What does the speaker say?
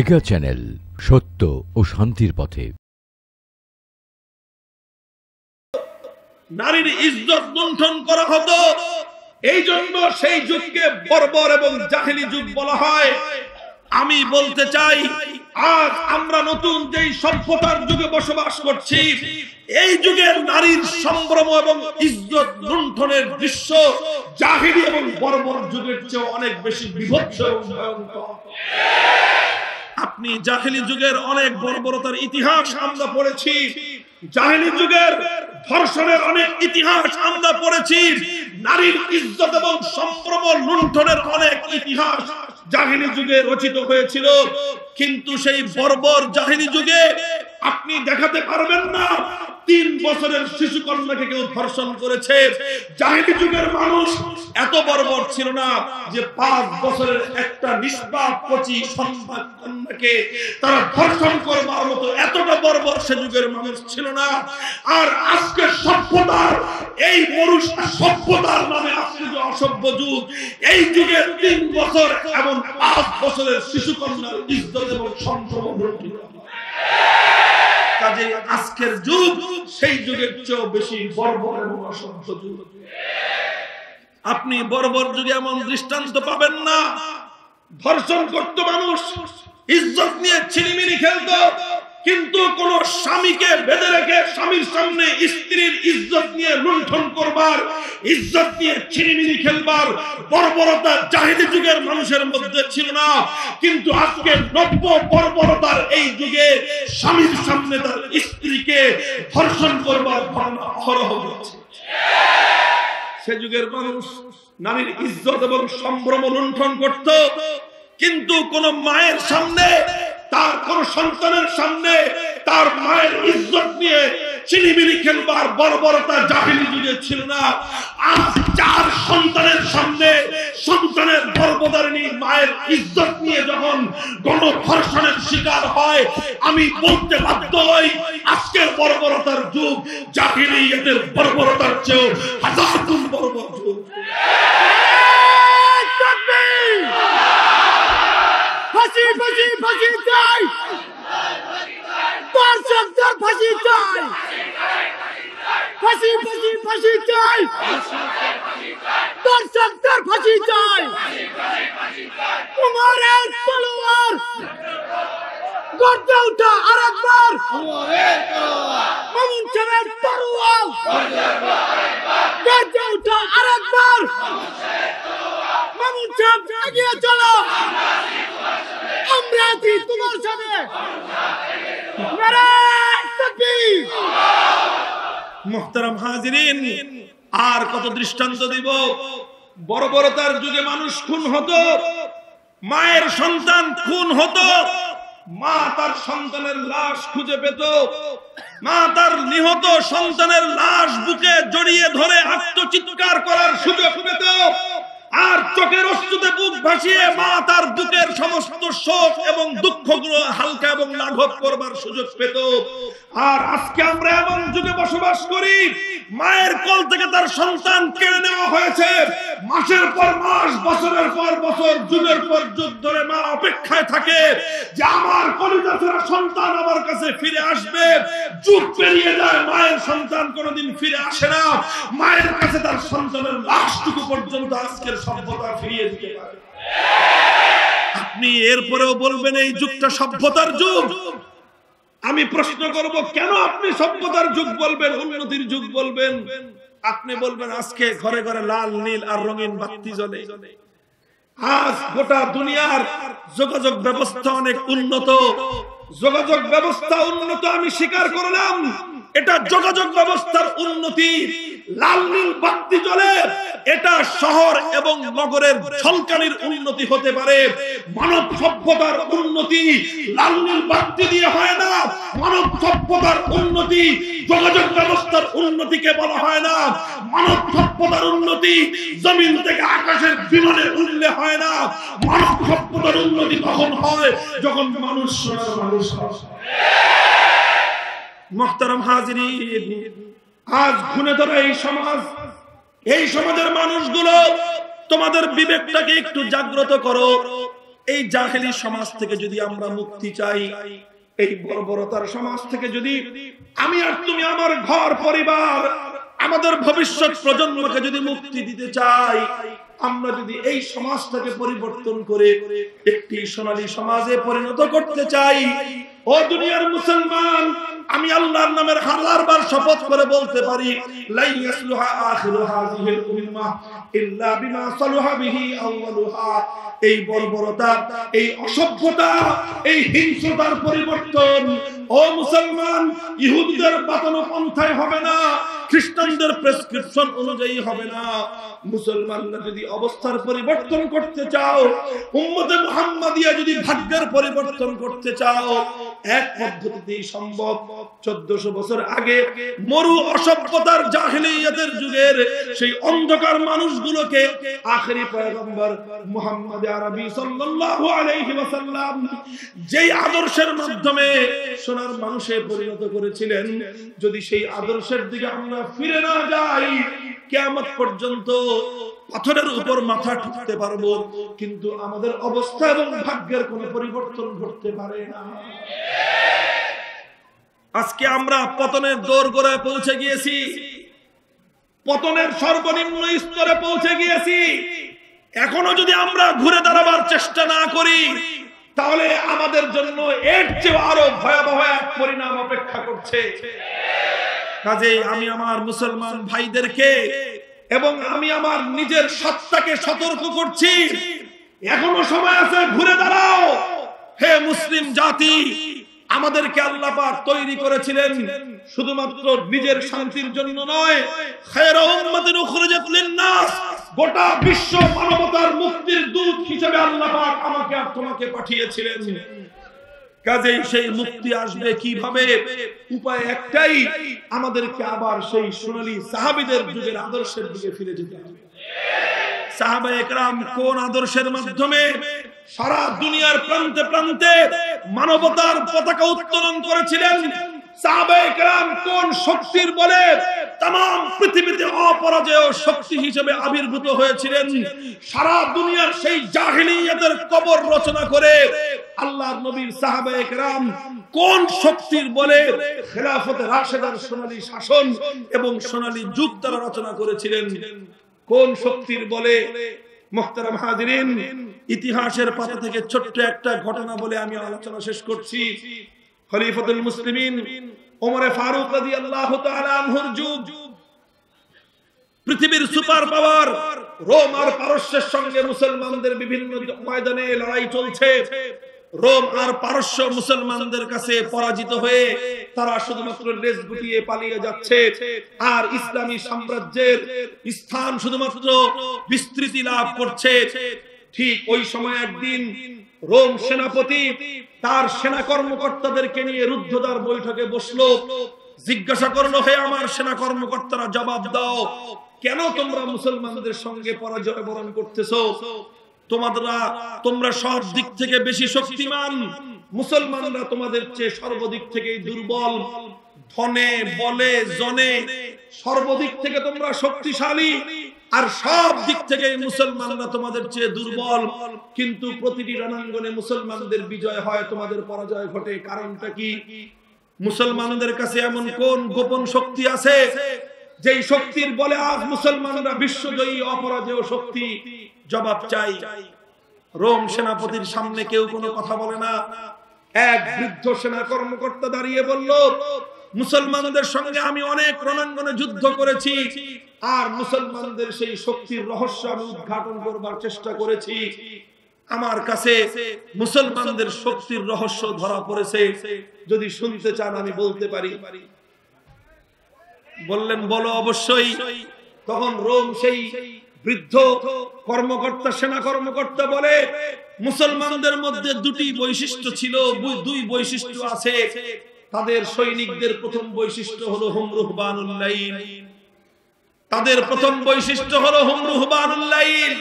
Mega channel সত্য ও শান্তির পথে। নারীর ইজ্জত লুণ্ঠন করা হতো। এই জন্য সেই যুগকে বর্বর এবং যুগ বলা হয়। আমি বলতে চাই, আজ আমরা নতুন যেই সভ্যতার যুগে বসবাস করছি, এই যুগের নারীর সম্ভ্রম এবং ইজ্জত লুণ্ঠনের দৃশ্য এবং বর্বর যুগের চেয়ে অনেক বেশি বিভৎস এবং ভয়ঙ্কর। আপনি জাহেলি যুগের অনেক বর্বরতার ইতিহাস আমরা পড়েছি। জাহেলি যুগের ধর্ষণের অনেক ইতিহাস আমরা পড়েছি। নারীর ইজ্জত এবং সম্ভ্রম লুণ্ঠনের অনেক ইতিহাস জাহিনী যুগে রচিত হয়েছিল। কিন্তু সেই বর্বর জাহিনী যুগে আপনি দেখাতে পারবেন না তিন বছরের শিশু কন্যাকে কেউ ধর্ষণ করেছে জাহিনী যুগের মানুষ এত বর্বর ছিল না যে পাঁচ বছরের একটা নিষ্পাপ কচি সন্তান কন্যাকে তারা ধর্ষণ করবার মতো এতটা বর্বর সে যুগের মানুষ ছিল না আর আজকে সভ্যতার, এই মরুষ সভ্যতার নামে আজকে যে অসভ্য যুগ, এই যুগে তিন বছর এবং পাঁচ বছরের শিশু কন্যার ইজ্জত এবং সম্ভ্রম হয়। কাজে আজকের যুগ, সেই যুগের চেয়েও বেশি বর্বর এবং অসংখ্য যুগ। আপনি বর্বর যুগে এমন দৃষ্টান্ত পাবেন না। ধর্ষণ করত মানুষ, ইজ্জত নিয়ে ছিলিমিলি খেলতো। কিন্তু কোন স্বামীকে বেঁধে রেখে স্বামীর সামনে স্ত্রীর ইজ্জত নিয়ে লুণ্ঠন করবার, ইজ্জত নিয়ে ছিনিমিনি খেলবার বর্বরতা জাহিদি যুগের মানুষের মধ্যে ছিল না। কিন্তু আজকে নব্য বর্বরতার এই যুগে স্বামীর সামনে তার স্ত্রীকে ধর্ষণ করবার ঘটনা অহরহ সে যুগের মানুষ নারীর ইজ্জত এবং সম্ভ্রম লুণ্ঠন করত, কিন্তু কোন মায়ের সামনে তার কোন সন্তানের সামনে তার মায়ের ইজ্জত নিয়ে চিনিমিনি খেলবার বর্বরতা জাহিলি যুগে ছিল না। আজ চার সন্তানের সামনে সন্তানের গর্ভধারিণী মায়ের ইজ্জত নিয়ে যখন গণধর্ষণের শিকার হয়, আমি বলতে বাধ্য হই, আজকের বর্বরতার যুগ জাহিলি এদের বর্বরতার চেয়েও হাজার গুণ বর্বর যুগ ফাঁসি ফাঁসি ফাঁসি চাই দর্শকদের ফাঁসি চাই ফাঁসি ফাঁসি ফাঁসি চাই। দর্শকদের ফাঁসি চাই। কুমারের তলোয়ার। গর্জে উঠা আরেকবার। মামুন সাহেবের তলোয়ার গর্জে উঠা আরেকবার। মামুন সাহেব, এগিয়ে চলো। আমরা আছি তোমার সাথে। নারায়ণ তাকবীর মোহতারাম হাজিরিন, আর কত দৃষ্টান্ত দিব? বড় বড় তার যুগে মানুষ খুন হতো, মায়ের সন্তান খুন হতো, মা তার সন্তানের লাশ খুঁজে পেত, মা তার নিহত সন্তানের লাশ বুকে জড়িয়ে ধরে আত্মচিৎকার করার সুযোগ পেত। আর চোখের অস্তুতে বুক ভাসিয়ে মা তার বুকের সমস্ত শোক এবং দুঃখগুলো হালকা এবং লাঘব করবার সুযোগ পেত। আর আজকে আমরা এমন যুগে বসবাস করি, মায়ের কোল থেকে তার সন্তান কেড়ে নেওয়া হয়েছে। মাসের পর মাস, বছরের পর বছর, যুগের পর যুগ ধরে মা অপেক্ষায় থাকে যে আমার কলিজা ছেড়া সন্তান আমার কাছে ফিরে আসবে। যুগ পেরিয়ে যায়, মায়ের সন্তান কোনোদিন ফিরে আসে না। মায়ের কাছে তার সন্তানের লাশটুকু পর্যন্ত আজকের সভ্যতা ফিরিয়ে দিতে পারে। আপনি এরপরেও বলবেন এই যুগটা সভ্যতার যুগ। আমি প্রশ্ন করব কেন আপনি সভ্যতার যুগ বলবেন উন্নতির যুগ বলবেন? আপনি বলবেন আজকে ঘরে ঘরে লাল নীল আর রঙিন বাতি জ্বলে। আজ গোটা দুনিয়ার যোগাযোগ ব্যবস্থা অনেক উন্নত। যোগাযোগ ব্যবস্থা উন্নত আমি স্বীকার করলাম। এটা যোগাযোগ ব্যবস্থার উন্নতি। লাল নীল বাতি জ্বলে এটা শহর এবং নগরের ঝলকানির উন্নতি হতে পারে। মানব সভ্যতার উন্নতি লাল নীল বাতি দিয়ে হয় না। মানব সভ্যতার উন্নতি যোগাযোগ ব্যবস্থার উন্নতিকে বলা হয় না। মানব সভ্যতার উন্নতি জমিন থেকে আকাশের বিমানে উঠলে হয় না। মানব সভ্যতার উন্নতি তখন হয় যখন মানুষ মানুষ হয়। মোহতারাম হাজিরিন, আজ ঘুনে ধরে এই সমাজ, এই সমাজের মানুষগুলো, তোমাদের বিবেকটাকে একটু জাগ্রত করো। এই জাহেলি সমাজ থেকে যদি আমরা মুক্তি চাই, এই বর্বরতার সমাজ থেকে যদি আমি আর তুমি আমার ঘর, পরিবার, আমাদের ভবিষ্যৎ প্রজন্মকে যদি মুক্তি দিতে চাই, আমরা যদি এই সমাজটাকে পরিবর্তন করে একটি সোনালী সমাজে পরিণত করতে চাই ও দুনিয়ার মুসলমান, আমি আল্লাহর নামের হাজার বার শপথ করে বলতে পারি লাই ইয়াসলুহা আখিরু হাযিহিল উম্মাহ ইল্লা বিমা সালুহা বিহি আউয়ালুহা এই বর্বরতা, এই অসভ্যতা, এই হিংস্রতার পরিবর্তন, ও মুসলমান, ইহুদিদের বাতানো পন্থায় হবে না, খ্রিস্টানদের প্রেসক্রিপশন অনুযায়ী হবে না। মুসলমানরা যদি অবস্থার পরিবর্তন করতে চাও, উম্মতে মুহাম্মাদিয়া যদি ভাগ্যের পরিবর্তন করতে চাও এক পদ্ধতিতেই সম্ভব। চোদ্দশো বছর আগে মরু অসভ্যতার জাহিলিয়াতের যুগের সেই অন্ধকার মানুষগুলোকে আখেরি পয়গম্বর মুহাম্মদ আরবি সাল্লাল্লাহু আলাইহি ওয়াসাল্লাম যেই আদর্শের মাধ্যমে সোনার মানুষে পরিণত করেছিলেন, যদি সেই আদর্শের দিকে আমরা ফিরে না যাই, কিয়ামত পর্যন্ত পাথরের উপর মাথা ঠুকতে পারব, কিন্তু আমাদের অবস্থা এবং ভাগ্যের কোনো পরিবর্তন ঘটতে পারে না। আজকে আমরা পতনের দৌড় গোড়ায় পৌঁছে গিয়েছি। পতনের সর্বনিম্ন স্তরে পৌঁছে গিয়েছি। এখনও যদি আমরা ঘুরে দাঁড়াবার চেষ্টা না করি, তাহলে আমাদের জন্য এর চেয়ে আরও ভয়াবহ এক পরিণাম অপেক্ষা করছে। কাজেই আমি আমার মুসলমান ভাইদেরকে এবং আমি আমার নিজের সত্তাকে সতর্ক করছি। এখনও সময় আছে, ঘুরে দাঁড়াও। হে মুসলিম জাতি, আমাদেরকে আল্লাহ পাক তৈরি করেছিলেন শুধুমাত্র নিজের শান্তির জন্য নয়, খায়রা উম্মাতিন উখরিজাত লিন-নাস। গোটা বিশ্ব মানবতার মুক্তির দূত হিসেবে আল্লাহ পাক আমাকে আর তোমাকে পাঠিয়েছিলেন। কাজেই সেই মুক্তি আসবে কীভাবে? উপায় একটাই, আমাদেরকে আবার সেই সোনালী সাহাবিদের যুগের আদর্শের দিকে ফিরে যেতে হবে। কোন আদর্শের মাধ্যমে সারা দুনিয়ার প্রান্তে প্রান্তে মানবতার পতাকা উত্তোলন করেছিলেন? আবির্ভূত হয়েছিলেন? সারা দুনিয়ার সেই জাহিলিয়াতের কবর রচনা করে আল্লাহ নবীর কোন শক্তির বলে রাশেদার সোনালী শাসন এবং সোনালী যুগ তারা রচনা করেছিলেন? কোন শক্তির বলে? মোহতারাম হাজিরিন, ইতিহাসের পাতা থেকে ছোট্ট একটা ঘটনা বলে আমি আলোচনা শেষ করছি। খলিফাতুল মুসলিমিন ওমরে ফারুক রাদিয়াল্লাহু তাআলা আনহুর যুগ। পৃথিবীর সুপার পাওয়ার রোম আর পারস্যের সঙ্গে মুসলমানদের বিভিন্ন ময়দানে লড়াই চলছে। রোম আর পারস্য মুসলমানদের কাছে পরাজিত হয়ে তারা শুধুমাত্র লেজ গুটিয়ে পালিয়ে যাচ্ছে। আর ইসলামী সাম্রাজ্যের স্থান শুধুমাত্র বিস্তৃতি লাভ করছে। ঠিক ওই সময় একদিন রোম সেনাপতি তার সেনা কর্মকর্তাদেরকে নিয়ে রুদ্ধদ্বার বৈঠকে বসল। জিজ্ঞাসা করল, হে আমার সেনা কর্মকর্তারা, জবাব দাও। কেন তোমরা মুসলমানদের সঙ্গে পরাজয় বরণ করতেছো? তোমাদেরা, তোমরা সব দিক থেকে বেশি শক্তিমান। মুসলমানরা তোমাদের চেয়ে সর্বদিক থেকে দুর্বল। ধনে, বলে, জনে, সর্বদিক থেকে তোমরা শক্তিশালী। আর সব দিক থেকে মুসলমানরা তোমাদের চেয়ে দুর্বল। কিন্তু প্রতিটি রণাঙ্গনে মুসলমানদের বিজয় হয়, তোমাদের পরাজয় ঘটে। কারণটা কি? মুসলমানদের কাছে এমন কোন গোপন শক্তি আছে? যেই শক্তির বলে আজ মুসলমানরা বিশ্বজয়ী, অপরাজেয় শক্তি? জবাব চাই। রোম সেনাপতির সামনে কেউ কোনো কথা বলে না। এক বৃদ্ধ সেনা কর্মকর্তা দাঁড়িয়ে বলল মুসলমানদের সঙ্গে আমি অনেক রণাঙ্গনে যুদ্ধ করেছি। আর মুসলমানদের সেই শক্তির রহস্য আমি উদ্ঘাটন করবার চেষ্টা করেছি। আমার কাছে মুসলমানদের শক্তির রহস্য ধরা পড়েছে। যদি শুনতে চান, আমি বলতে পারি। বললেন, বলো অবশ্যই। তখন রোম সেই বৃদ্ধ কর্মকর্তা, সেনা কর্মকর্তা বলে, মুসলমানদের মধ্যে দুটি বৈশিষ্ট্য ছিল, দুই বৈশিষ্ট্য আছে। তাদের সৈনিকদের প্রথম বৈশিষ্ট্য হলো হুমরুহবানুল্লাইল তাদের প্রথম বৈশিষ্ট্য হলো হুমরুহবানুল্লাইল